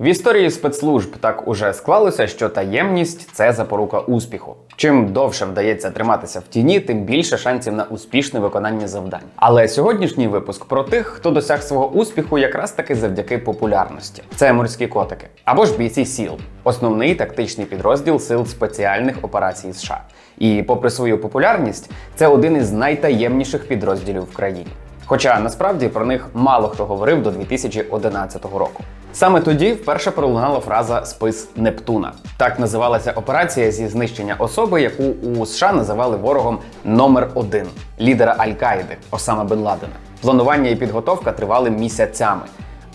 В історії спецслужб так уже склалося, що таємність це запорука успіху. Чим довше вдається триматися в тіні, тим більше шансів на успішне виконання завдань. Але сьогоднішній випуск про тих, хто досяг свого успіху якраз таки завдяки популярності. Це морські котики або ж бійці СІЛ, основний тактичний підрозділ сил спеціальних операцій США. І, попри свою популярність, це один із найтаємніших підрозділів в країні. Хоча насправді про них мало хто говорив до 2011 року. Саме тоді вперше пролунала фраза спис Нептуна. Так називалася операція зі знищення особи, яку у США називали ворогом номер один лідера Аль-Каїди Осама Бен Ладена. Планування і підготовка тривали місяцями,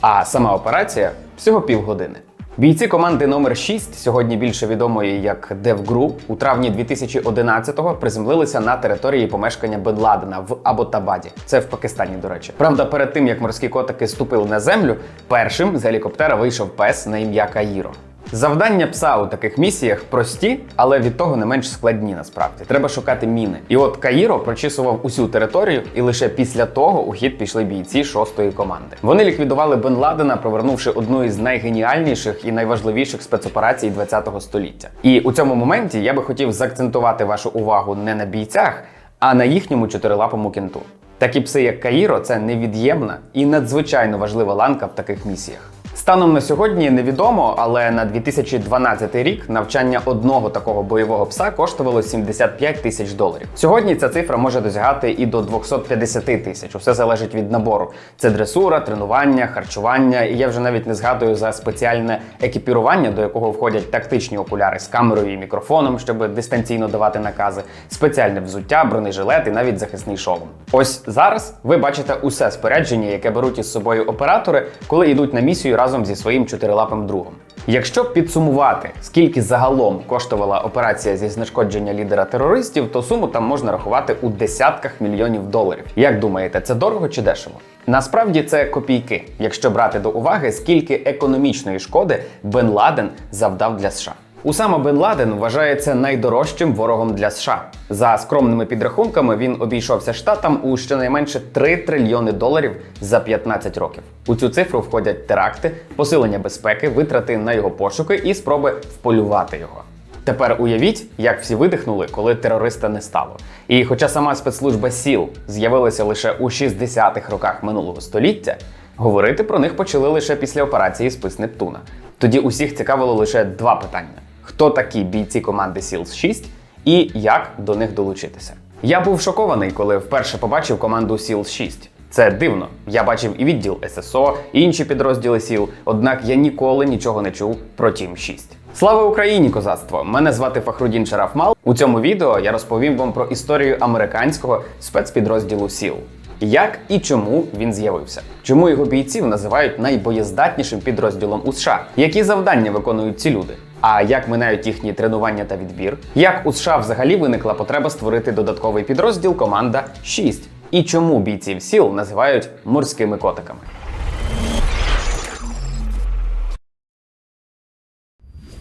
а сама операція всього півгодини. Бійці команди номер 6 сьогодні більше відомої як Девгру, у травні 2011-го приземлилися на території помешкання Бенладена в Аботабаді. Це в Пакистані, до речі. Правда, перед тим як морські котики ступили на землю, першим з гелікоптера вийшов пес на ім'я Каїро. Завдання пса у таких місіях прості, але від того не менш складні насправді. Треба шукати міни. І от Каїро прочісував усю територію, і лише після того у хід пішли бійці шостої команди. Вони ліквідували Бен Ладена, провернувши одну із найгеніальніших і найважливіших спецоперацій ХХ століття. І у цьому моменті я би хотів заакцентувати вашу увагу не на бійцях, а на їхньому чотирилапому кінту. Такі пси, як Каїро, це невід'ємна і надзвичайно важлива ланка в таких місіях. Станом на сьогодні невідомо, але на 2012 рік навчання одного такого бойового пса коштувало 75 тисяч доларів. Сьогодні ця цифра може досягати і до 250 тисяч. Усе залежить від набору. Це дресура, тренування, харчування. І я вже навіть не згадую за спеціальне екіпірування, до якого входять тактичні окуляри з камерою і мікрофоном, щоб дистанційно давати накази, спеціальне взуття, бронежилет і навіть захисний шолом. Ось зараз ви бачите усе спорядження, яке беруть із собою оператори, коли йдуть на місію разом зі своїм чотирилапим другом. Якщо підсумувати, скільки загалом коштувала операція зі знешкодження лідера терористів, то суму там можна рахувати у десятках мільйонів доларів. Як думаєте, це дорого чи дешево? Насправді це копійки, якщо брати до уваги, скільки економічної шкоди Бен Ладен завдав для США. Усама Бен Ладен вважається найдорожчим ворогом для США. За скромними підрахунками він обійшовся штатам у щонайменше 3 трильйони доларів за 15 років. У цю цифру входять теракти, посилення безпеки, витрати на його пошуки і спроби вполювати його. Тепер уявіть, як всі видихнули, коли терориста не стало. І хоча сама спецслужба СІЛ з'явилася лише у 60-х роках минулого століття, говорити про них почали лише після операції Спис Нептуна. Тоді усіх цікавило лише два питання: хто такі бійці команди СІЛ 6 і як до них долучитися. Я був шокований, коли вперше побачив команду СІЛ 6. Це дивно. Я бачив і відділ ССО, і інші підрозділи СІЛ, однак я ніколи нічого не чув про Тім 6. Слава Україні, козацтво! Мене звати Фахрудін Шарафмал. У цьому відео я розповім вам про історію американського спецпідрозділу СІЛ. Як і чому він з'явився? Чому його бійців називають найбоєздатнішим підрозділом у США? Які завдання виконують ці люди? А як минають їхні тренування та відбір? Як у США взагалі виникла потреба створити додатковий підрозділ команда 6? І чому бійців СІЛ називають морськими котиками?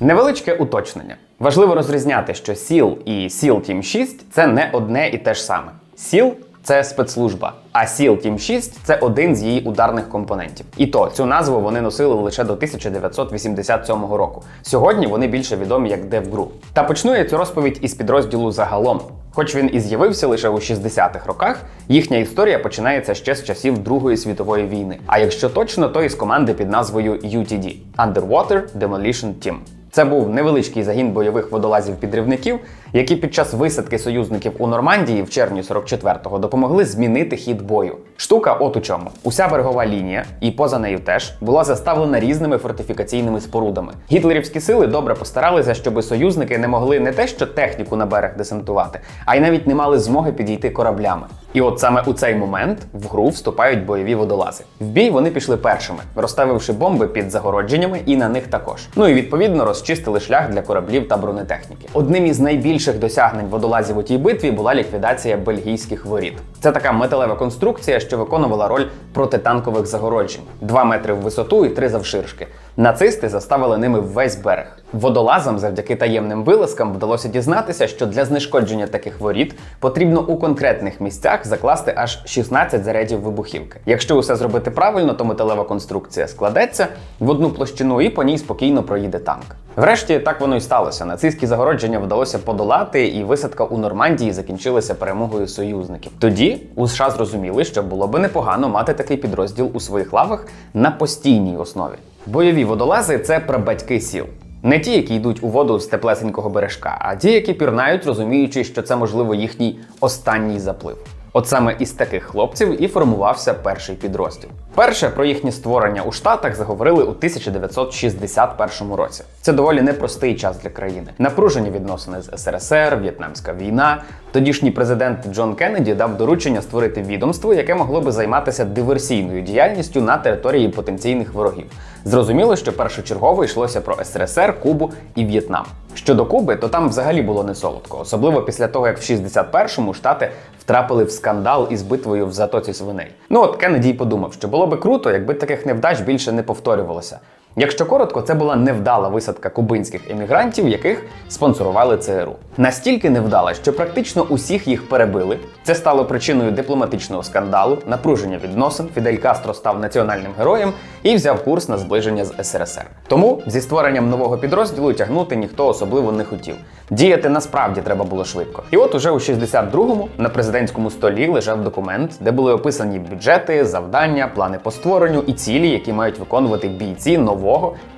Невеличке уточнення. Важливо розрізняти, що СІЛ і SEAL Team 6 це не одне і те ж саме. СІЛ це спецслужба, а SEAL Team 6 це один з її ударних компонентів. І то цю назву вони носили лише до 1987 року. Сьогодні вони більше відомі як DevGru. Та почну я цю розповідь із підрозділу загалом. Хоч він і з'явився лише у 60-х роках, їхня історія починається ще з часів Другої світової війни. А якщо точно, то із команди під назвою UTD – Underwater Demolition Team. Це був невеличкий загін бойових водолазів-підривників, які під час висадки союзників у Нормандії в червні 44-го допомогли змінити хід бою. Штука от у чому: уся берегова лінія, і поза нею теж була заставлена різними фортифікаційними спорудами. Гітлерівські сили добре постаралися, щоб союзники не могли не те, що техніку на берег десантувати, а й навіть не мали змоги підійти кораблями. І от саме у цей момент в гру вступають бойові водолази. В бій вони пішли першими, розставивши бомби під загородженнями і на них також. Ну і відповідно розчистили шлях для кораблів та бронетехніки. Одним із найбільш найбільших досягнень водолазів у тій битві була ліквідація бельгійських воріт. Це така металева конструкція, що виконувала роль протитанкових загороджень: 2 метри в висоту і 3 завширшки. Нацисти заставили ними весь берег. Водолазам завдяки таємним вилазкам вдалося дізнатися, що для знешкодження таких воріт потрібно у конкретних місцях закласти аж 16 зарядів вибухівки. Якщо усе зробити правильно, то металева конструкція складеться в одну площину і по ній спокійно проїде танк. Врешті так воно й сталося. Нацистські загородження вдалося подолати, і висадка у Нормандії закінчилася перемогою союзників. Тоді у США зрозуміли, що було би непогано мати такий підрозділ у своїх лавах на постійній основі. Бойові водолази це прабатьки сіл. Не ті, які йдуть у воду з теплесенького бережка, а ті, які пірнають, розуміючи, що це можливо їхній останній заплив. От саме із таких хлопців і формувався перший підрозділ. Перше про їхнє створення у Штатах заговорили у 1961 році. Це доволі непростий час для країни. Напружені відносини з СРСР, В'єтнамська війна. Тодішній президент Джон Кеннеді дав доручення створити відомство, яке могло би займатися диверсійною діяльністю на території потенційних ворогів. Зрозуміло, що першочергово йшлося про СРСР, Кубу і В'єтнам. Щодо Куби, то там взагалі було не солодко, особливо після того, як в 61-му штати втрапили в скандал із битвою в затоці свиней. Ну от Кеннеді подумав, що було би круто, якби таких невдач більше не повторювалося. Якщо коротко, це була невдала висадка кубинських емігрантів, яких спонсорували ЦРУ. Настільки невдала, що практично усіх їх перебили. Це стало причиною дипломатичного скандалу, напруження відносин. Фідель Кастро став національним героєм і взяв курс на зближення з СРСР. Тому зі створенням нового підрозділу тягнути ніхто особливо не хотів. Діяти насправді треба було швидко. І от уже у 62-му на президентському столі лежав документ, де були описані бюджети, завдання, плани по створенню і цілі, які мають виконувати бійці нового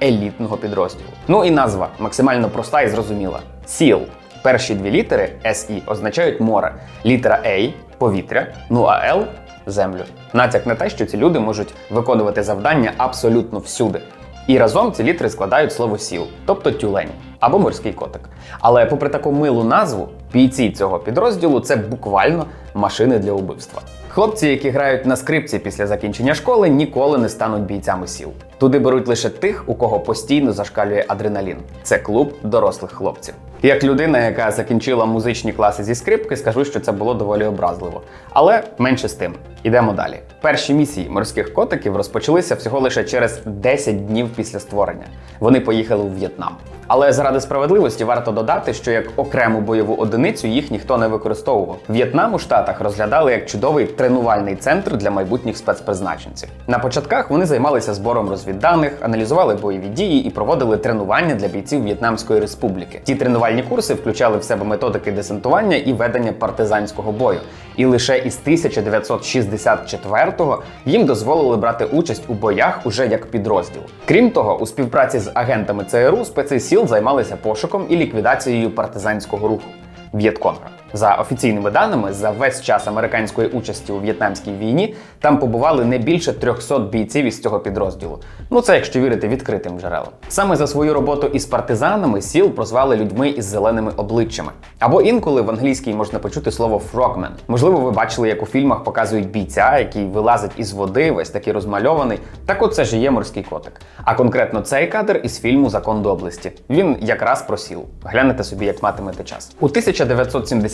елітного підрозділу. Ну і назва максимально проста і зрозуміла: СІЛ. Перші дві літери SI означають море, літера A повітря, ну а L землю. Натяк на те, що ці люди можуть виконувати завдання абсолютно всюди. І разом ці літери складають слово сіл, тобто тюлень або морський котик. Але попри таку милу назву, бійці цього підрозділу це буквально машини для убивства. Хлопці, які грають на скрипці після закінчення школи, ніколи не стануть бійцями сіл. Туди беруть лише тих, у кого постійно зашкалює адреналін. Це клуб дорослих хлопців. Як людина, яка закінчила музичні класи зі скрипки, скажу, що це було доволі образливо. Але менше з тим. Ідемо далі. Перші місії морських котиків розпочалися всього лише через 10 днів після створення. Вони поїхали у В'єтнам. Але заради справедливості варто додати, що як окрему бойову одиницю їх ніхто не використовував. В'єтнам у Штатах розглядали як чудовий тренувальний центр для майбутніх спецпризначенців. На початках вони займалися збором розвідданих, аналізували бойові дії і проводили тренування для бійців В'єтнамської республіки. Ті тренувальні курси включали в себе методики десантування і ведення партизанського бою. І лише із 1964-го їм дозволили брати участь у боях уже як підрозділ. Крім того, у співпраці з агентами ЦРУ спеці сіл займалися пошуком і ліквідацією партизанського руху. В'єтконга. За офіційними даними, за весь час американської участі у в'єтнамській війні там побували не більше 300 бійців із цього підрозділу. Ну це якщо вірити відкритим джерелам. Саме за свою роботу із партизанами сіл прозвали людьми із зеленими обличчями. Або інколи в англійській можна почути слово «frogman». Можливо, ви бачили, як у фільмах показують бійця, який вилазить із води, весь такий розмальований. Так от це ж і є морський котик. А конкретно цей кадр із фільму Закон доблесті. Він якраз про сіл. Глянете собі, як матимете час. У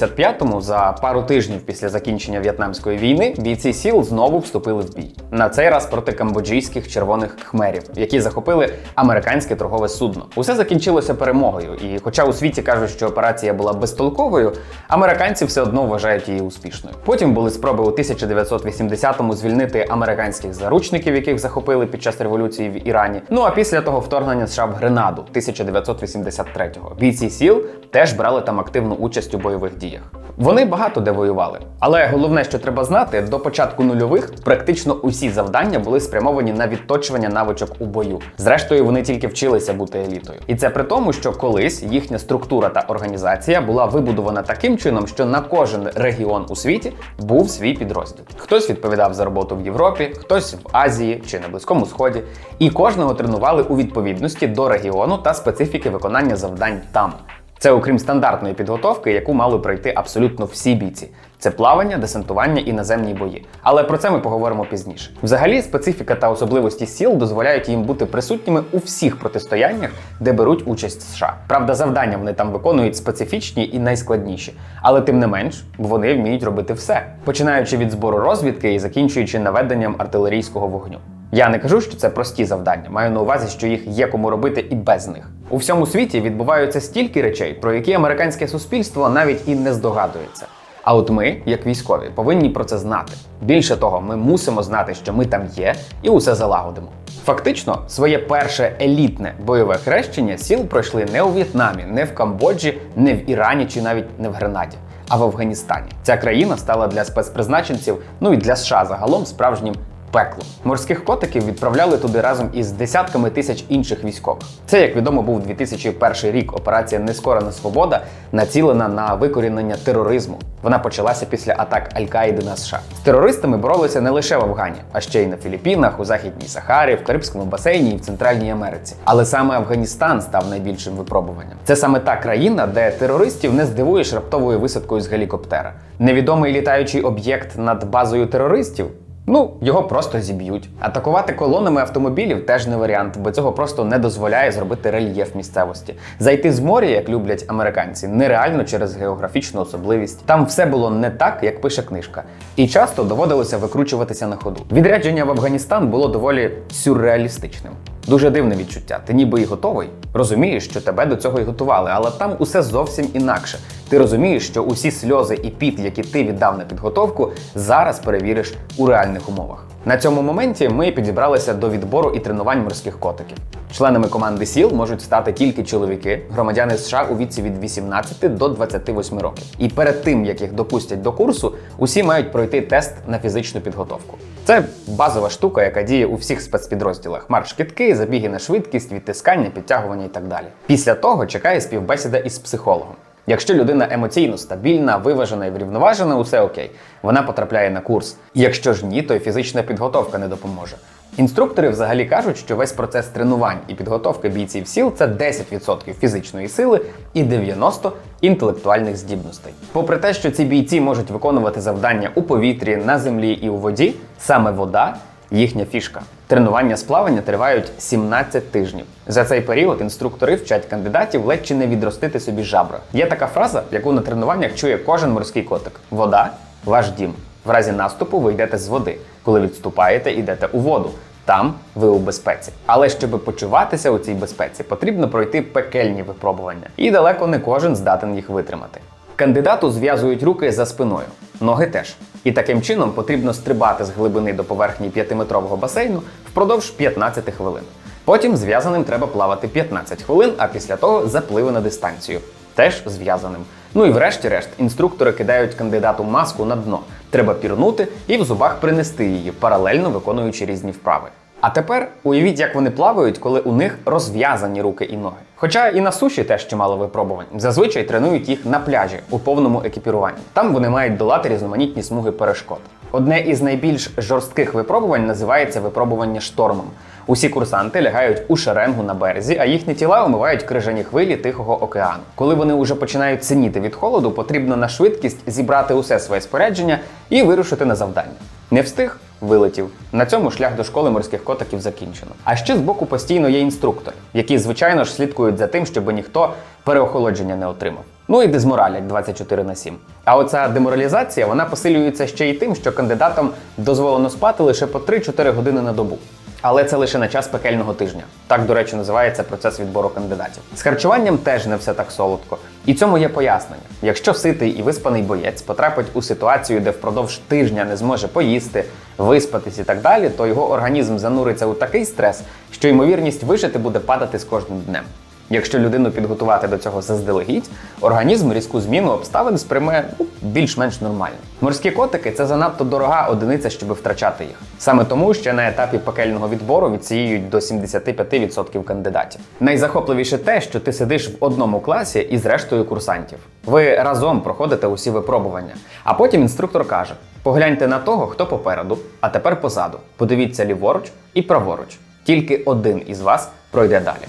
1975-му, за пару тижнів після закінчення в'єтнамської війни, бійці сіл знову вступили в бій. На цей раз проти камбоджійських червоних хмерів, які захопили американське торгове судно. Усе закінчилося перемогою. І, хоча у світі кажуть, що операція була безтолковою, американці все одно вважають її успішною. Потім були спроби у 1980-му звільнити американських заручників, яких захопили під час революції в Ірані. Ну а після того вторгнення США в Гренаду 1983-го. Бійці сіл теж брали там активну участь у бойових діях. Вони багато де воювали. Але головне, що треба знати, до початку нульових практично усі завдання були спрямовані на відточування навичок у бою. Зрештою, вони тільки вчилися бути елітою. І це при тому, що колись їхня структура та організація була вибудована таким чином, що на кожен регіон у світі був свій підрозділ. Хтось відповідав за роботу в Європі, хтось в Азії чи на Близькому Сході, і кожного тренували у відповідності до регіону та специфіки виконання завдань там. Це окрім стандартної підготовки, яку мали пройти абсолютно всі бійці. Це плавання, десантування і наземні бої. Але про це ми поговоримо пізніше. Взагалі, специфіка та особливості сіл дозволяють їм бути присутніми у всіх протистояннях, де беруть участь США. Правда, завдання вони там виконують специфічні і найскладніші, але тим не менш вони вміють робити все, починаючи від збору розвідки і закінчуючи наведенням артилерійського вогню. Я не кажу, що це прості завдання. Маю на увазі, що їх є кому робити і без них. У всьому світі відбуваються стільки речей, про які американське суспільство навіть і не здогадується. А от ми, як військові, повинні про це знати. Більше того, ми мусимо знати, що ми там є, і усе залагодимо. Фактично, своє перше елітне бойове хрещення сіл пройшли не у В'єтнамі, не в Камбоджі, не в Ірані чи навіть не в Гренаді, а в Афганістані. Ця країна стала для спецпризначенців, ну і для США загалом справжнім пеклом. Морських котиків відправляли туди разом із десятками тисяч інших військових. Це, як відомо, був 2001 рік. Операція Нескорена свобода націлена на викорінення тероризму. Вона почалася після атак Аль-Каїди на США. З терористами боролися не лише в Афгані, а ще й на Філіппінах, у Західній Сахарі, в Карибському басейні і в Центральній Америці. Але саме Афганістан став найбільшим випробуванням. Це саме та країна, де терористів не здивуєш раптовою висадкою з гелікоптера. Невідомий літаючий об'єкт над базою терористів. Ну, його просто зіб'ють. Атакувати колонами автомобілів теж не варіант, бо цього просто не дозволяє зробити рельєф місцевості. Зайти з моря, як люблять американці, нереально через географічну особливість. Там все було не так, як пише книжка, і часто доводилося викручуватися на ходу. Відрядження в Афганістан було доволі сюрреалістичним. Дуже дивне відчуття. Ти ніби і готовий. Розумієш, що тебе до цього і готували, але там усе зовсім інакше. Ти розумієш, що усі сльози і піт, які ти віддав на підготовку, зараз перевіриш у реальних умовах. На цьому моменті ми підібралися до відбору і тренувань морських котиків. Членами команди СІЛ можуть стати тільки чоловіки, громадяни США у віці від 18 до 28 років. І перед тим як їх допустять до курсу, усі мають пройти тест на фізичну підготовку. Це базова штука, яка діє у всіх спецпідрозділах: марш-китки, забіги на швидкість, відтискання, підтягування і так далі. Після того чекає співбесіда із психологом. Якщо людина емоційно стабільна, виважена і врівноважена, усе окей. Вона потрапляє на курс. Якщо ж ні, то й фізична підготовка не допоможе. Інструктори взагалі кажуть, що весь процес тренувань і підготовки бійців сіл це 10% фізичної сили і 90% інтелектуальних здібностей. Попри те, що ці бійці можуть виконувати завдання у повітрі, на землі і у воді, саме вода їхня фішка. Тренування з плавання тривають 17 тижнів. За цей період інструктори вчать кандидатів ледь чи не відростити собі жабра. Є така фраза, яку на тренуваннях чує кожен морський котик: вода ваш дім. В разі наступу ви йдете з води. Коли відступаєте, йдете у воду. Там ви у безпеці. Але щоб почуватися у цій безпеці, потрібно пройти пекельні випробування. І далеко не кожен здатен їх витримати. Кандидату зв'язують руки за спиною, ноги теж. І таким чином потрібно стрибати з глибини до поверхні 5-метрового басейну впродовж 15 хвилин. Потім зв'язаним треба плавати 15 хвилин, а після того запливи на дистанцію. Теж зв'язаним. Ну і врешті-решт, інструктори кидають кандидату маску на дно. Треба пірнути і в зубах принести її, паралельно виконуючи різні вправи. А тепер уявіть, як вони плавають, коли у них розв'язані руки і ноги. Хоча і на суші теж чимало випробувань. Зазвичай тренують їх на пляжі у повному екіпіруванні. Там вони мають долати різноманітні смуги перешкод. Одне із найбільш жорстких випробувань називається випробування штормом. Усі курсанти лягають у шеренгу на березі, а їхні тіла омивають крижані хвилі Тихого океану. Коли вони вже починають синіти від холоду, потрібно на швидкість зібрати усе своє спорядження і вирушити на завдання. Не встиг, вилетів. На цьому шлях до школи морських котиків закінчено. А ще з боку постійно є інструктори, які, звичайно ж, слідкують за тим, щоб ніхто переохолодження не отримав. Ну і дезморалять 24 на 7. А оця деморалізація вона посилюється ще й тим, що кандидатам дозволено спати лише по 3-4 години на добу. Але це лише на час пекельного тижня. Так, до речі, називається процес відбору кандидатів. З харчуванням теж не все так солодко. І цьому є пояснення. Якщо ситий і виспаний боєць потрапить у ситуацію, де впродовж тижня не зможе поїсти, виспатись і так далі, то його організм зануриться у такий стрес, що ймовірність вижити буде падати з кожним днем. Якщо людину підготувати до цього заздалегідь, організм різку зміну обставин сприйме ну, більш-менш нормально. Морські котики це занадто дорога одиниця, щоб втрачати їх. Саме тому ще на етапі пекельного відбору відсіюють до 75% кандидатів. Найзахопливіше те, що ти сидиш в одному класі із рештою курсантів. Ви разом проходите усі випробування. А потім інструктор каже: погляньте на того, хто попереду, а тепер позаду. Подивіться ліворуч і праворуч. Тільки один із вас пройде далі.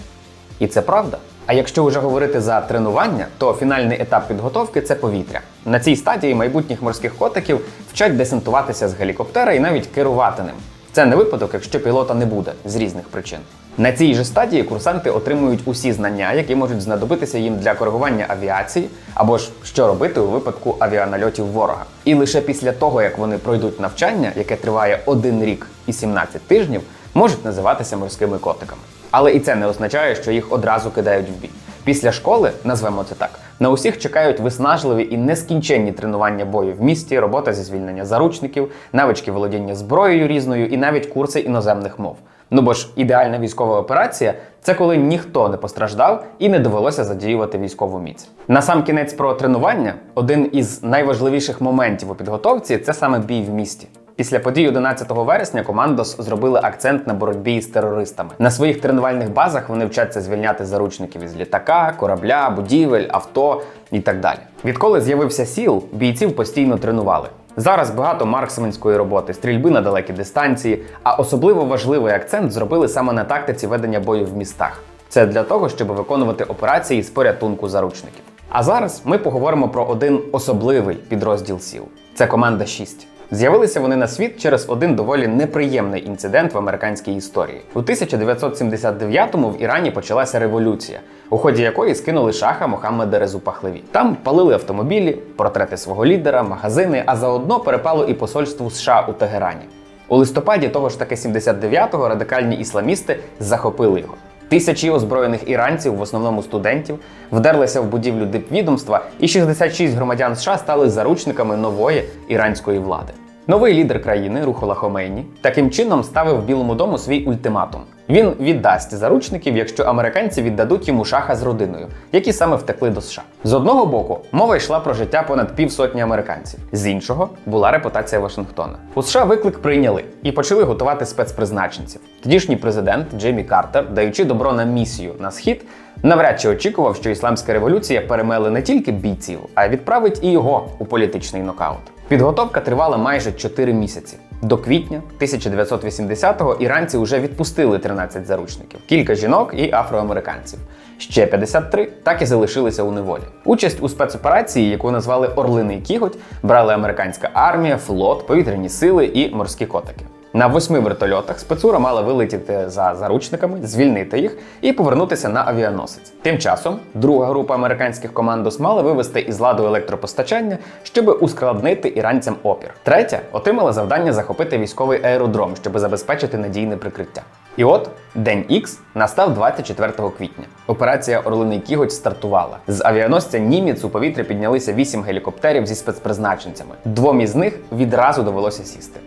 І це правда. А якщо вже говорити за тренування, то фінальний етап підготовки це повітря. На цій стадії майбутніх морських котиків вчать десантуватися з гелікоптера і навіть керувати ним. Це не випадок, якщо пілота не буде з різних причин. На цій же стадії курсанти отримують усі знання, які можуть знадобитися їм для коригування авіації, або ж що робити у випадку авіанальотів ворога. І лише після того, як вони пройдуть навчання, яке триває один рік і 17 тижнів, можуть називатися морськими котиками. Але і це не означає, що їх одразу кидають в бій. Після школи, назвемо це так, на усіх чекають виснажливі і нескінченні тренування бою в місті, робота зі звільнення заручників, навички володіння зброєю різною і навіть курси іноземних мов. Ну бо ж ідеальна військова операція це коли ніхто не постраждав і не довелося задіювати військову міць. На сам кінець про тренування один із найважливіших моментів у підготовці це саме бій в місті. Після подій 11 вересня командос зробили акцент на боротьбі з терористами. На своїх тренувальних базах вони вчаться звільняти заручників із літака, корабля, будівель, авто і так далі. Відколи з'явився СІЛ, бійців постійно тренували. Зараз багато марксменської роботи, стрільби на далекі дистанції, а особливо важливий акцент зробили саме на тактиці ведення бою в містах. Це для того, щоб виконувати операції з порятунку заручників. А зараз ми поговоримо про один особливий підрозділ СІЛ. Це команда 6. З'явилися вони на світ через один доволі неприємний інцидент в американській історії. У 1979-му в Ірані почалася революція, у ході якої скинули шаха Мохаммеда Резу Пахлеві. Там палили автомобілі, портрети свого лідера, магазини, а заодно перепало і посольству США у Тегерані. У листопаді того ж таки 79-го радикальні ісламісти захопили його. Тисячі озброєних іранців, в основному студентів, вдерлися в будівлю дипвідомства, і 66 громадян США стали заручниками нової іранської влади. Новий лідер країни Рухола Хомейні таким чином ставив Білому дому свій ультиматум. Він віддасть заручників, якщо американці віддадуть йому шаха з родиною, які саме втекли до США. З одного боку, мова йшла про життя понад півсотні американців, з іншого була репутація Вашингтона. У США виклик прийняли і почали готувати спецпризначенців. Тодішній президент Джеймі Картер, даючи добро на місію на схід, навряд чи очікував, що ісламська революція перемели не тільки бійців, а й відправить і його у політичний нокаут. Підготовка тривала майже 4 місяці. До квітня 1980-го іранці вже відпустили 13 заручників, кілька жінок і афроамериканців. Ще 53 так і залишилися у неволі. Участь у спецоперації, яку назвали Орлиний Кіготь, брали американська армія, флот, повітряні сили і морські котики. На восьми вертольотах спецура мала вилетіти за заручниками, звільнити їх і повернутися на авіаносець. Тим часом друга група американських командос мала вивести із ладу електропостачання, щоб ускладнити іранцям опір. Третя отримала завдання захопити військовий аеродром, щоб забезпечити надійне прикриття. І от день Х настав 24 квітня. Операція Орлиний Кіготь стартувала. З авіаносця Німець у повітря піднялися вісім гелікоптерів зі спецпризначенцями. Двом із них відразу довелося сісти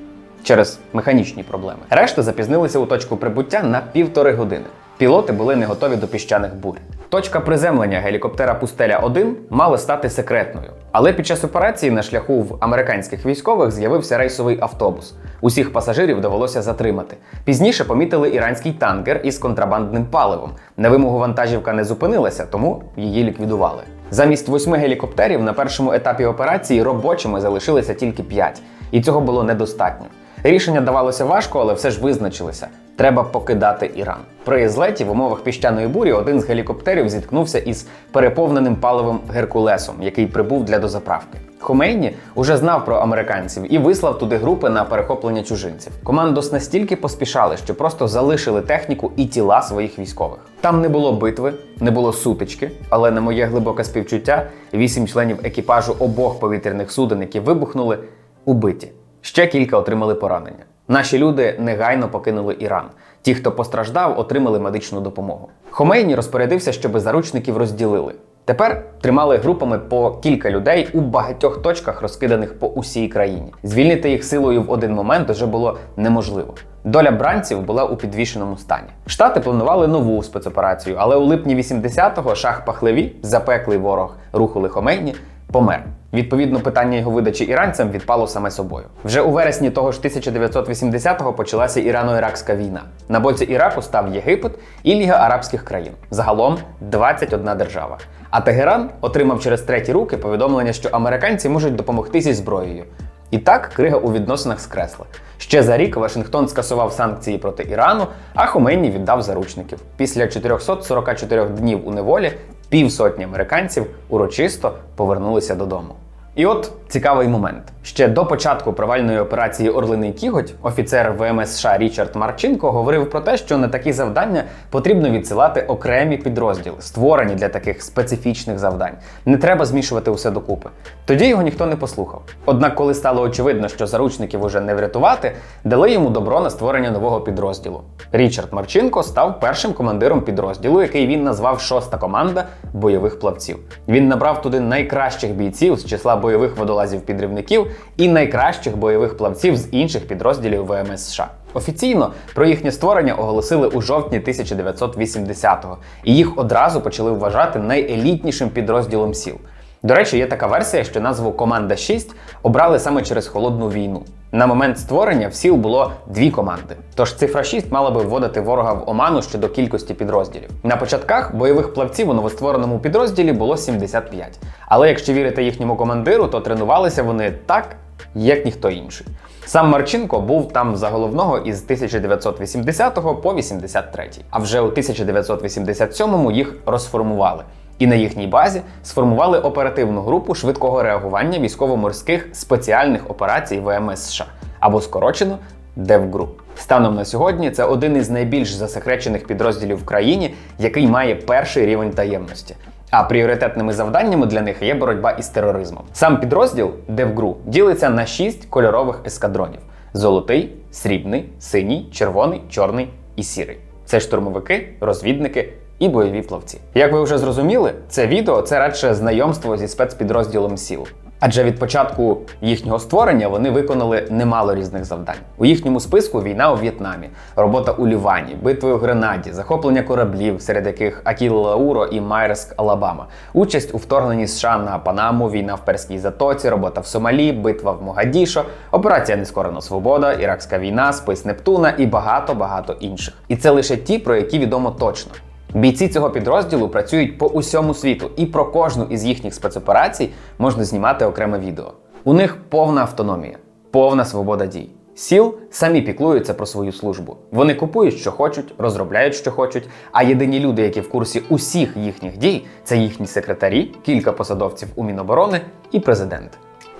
через механічні проблеми. Решта запізнилися у точку прибуття на півтори години. Пілоти були не готові до піщаних бурь. Точка приземлення гелікоптера Пустеля 1 мала стати секретною. Але під час операції на шляху в американських військових з'явився рейсовий автобус. Усіх пасажирів довелося затримати. Пізніше помітили іранський танкер із контрабандним паливом. На вимогу вантажівка не зупинилася, тому її ліквідували. Замість восьми гелікоптерів на першому етапі операції робочими залишилися тільки п'ять, і цього було недостатньо. Рішення давалося важко, але все ж визначилися. Треба покидати Іран. При злеті в умовах піщаної бурі один з гелікоптерів зіткнувся із переповненим паливом Геркулесом, який прибув для дозаправки. Хомейні уже знав про американців і вислав туди групи на перехоплення чужинців. Командос настільки поспішали, що просто залишили техніку і тіла своїх військових. Там не було битви, не було сутички, але на моє глибоке співчуття вісім членів екіпажу обох повітряних суден, які вибухнули, убиті. Ще кілька отримали поранення. Наші люди негайно покинули Іран. Ті, хто постраждав, отримали медичну допомогу. Хомейні розпорядився, щоб заручників розділили. Тепер тримали групами по кілька людей у багатьох точках, розкиданих по усій країні. Звільнити їх силою в один момент вже було неможливо. Доля бранців була у підвішеному стані. Штати планували нову спецоперацію, але у липні 80-го шах Пахлеві, запеклий ворог руху Лихомейні, помер. Відповідно, питання його видачі іранцям відпало саме собою. Вже у вересні того ж 1980-го почалася Ірано-Іракська війна. На боці Іраку став Єгипет і Ліга Арабських країн. Загалом 21 держава. А Тегеран отримав через треті руки повідомлення, що американці можуть допомогти зі зброєю. І так крига у відносинах скресла. Ще за рік Вашингтон скасував санкції проти Ірану, а Хомейні віддав заручників. Після 444 днів у неволі півсотні американців урочисто повернулися додому. І от цікавий момент. Ще до початку провальної операції Орлиний Кіготь офіцер ВМС США Річард Марченко говорив про те, що на такі завдання потрібно відсилати окремі підрозділи, створені для таких специфічних завдань. Не треба змішувати усе докупи. Тоді його ніхто не послухав. Однак, коли стало очевидно, що заручників уже не врятувати, дали йому добро на створення нового підрозділу. Річард Марченко став першим командиром підрозділу, який він назвав шоста команда бойових плавців. Він набрав туди найкращих бійців з числа бойових водолазів-підривників і найкращих бойових плавців з інших підрозділів ВМС США. Офіційно про їхнє створення оголосили у жовтні 1980-го, і їх одразу почали вважати найелітнішим підрозділом сіл. До речі, є така версія, що назву Команда 6 обрали саме через холодну війну. На момент створення в сіл було дві команди. Тож цифра 6 мала би вводити ворога в оману щодо кількості підрозділів. На початках бойових плавців у новоствореному підрозділі було 75. Але якщо вірити їхньому командиру, то тренувалися вони так, як ніхто інший. Сам Марченко був там за головного із 1980 по 83. А вже у 1987 їх розформували. І на їхній базі сформували оперативну групу швидкого реагування військово-морських спеціальних операцій ВМС США або скорочено DevGru. Станом на сьогодні це один із найбільш засекречених підрозділів в країні, який має перший рівень таємності. А пріоритетними завданнями для них є боротьба із тероризмом. Сам підрозділ DevGru ділиться на шість кольорових ескадронів: золотий, срібний, синій, червоний, чорний і сірий. Це штурмовики, розвідники і бойові плавці. Як ви вже зрозуміли, це відео це радше знайомство зі спецпідрозділом СІЛ. Адже від початку їхнього створення вони виконали немало різних завдань. У їхньому списку війна у В'єтнамі, робота у Лівані, битви у Гренаді, захоплення кораблів, серед яких Акіл Лауро і Майерск Алабама, участь у вторгненні США на Панаму, війна в Перській затоці, робота в Сомалі, битва в Могадішо, операція Нескорена Свобода, Іракська війна, спис Нептуна і багато багато інших. І це лише ті, про які відомо точно. Бійці цього підрозділу працюють по усьому світу, і про кожну із їхніх спецоперацій можна знімати окреме відео. У них повна автономія, повна свобода дій. Сіл самі піклуються про свою службу. Вони купують, що хочуть, розробляють, що хочуть. А єдині люди, які в курсі усіх їхніх дій, це їхні секретарі, кілька посадовців у Міноборони і президент.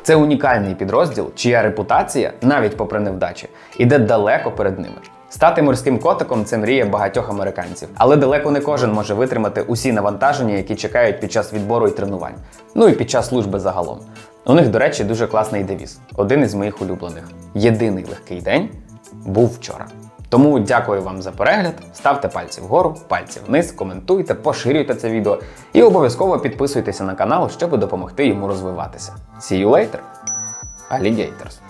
Це унікальний підрозділ, чия репутація, навіть попри невдачі, іде далеко перед ними. Стати морським котиком це мрія багатьох американців, але далеко не кожен може витримати усі навантаження, які чекають під час відбору і тренувань, ну і під час служби загалом. У них, до речі, дуже класний девіз. Один із моїх улюблених: єдиний легкий день був вчора. Тому дякую вам за перегляд. Ставте пальці вгору, пальці вниз, коментуйте, поширюйте це відео і обов'язково підписуйтеся на канал, щоб допомогти йому розвиватися. See you later, alligators!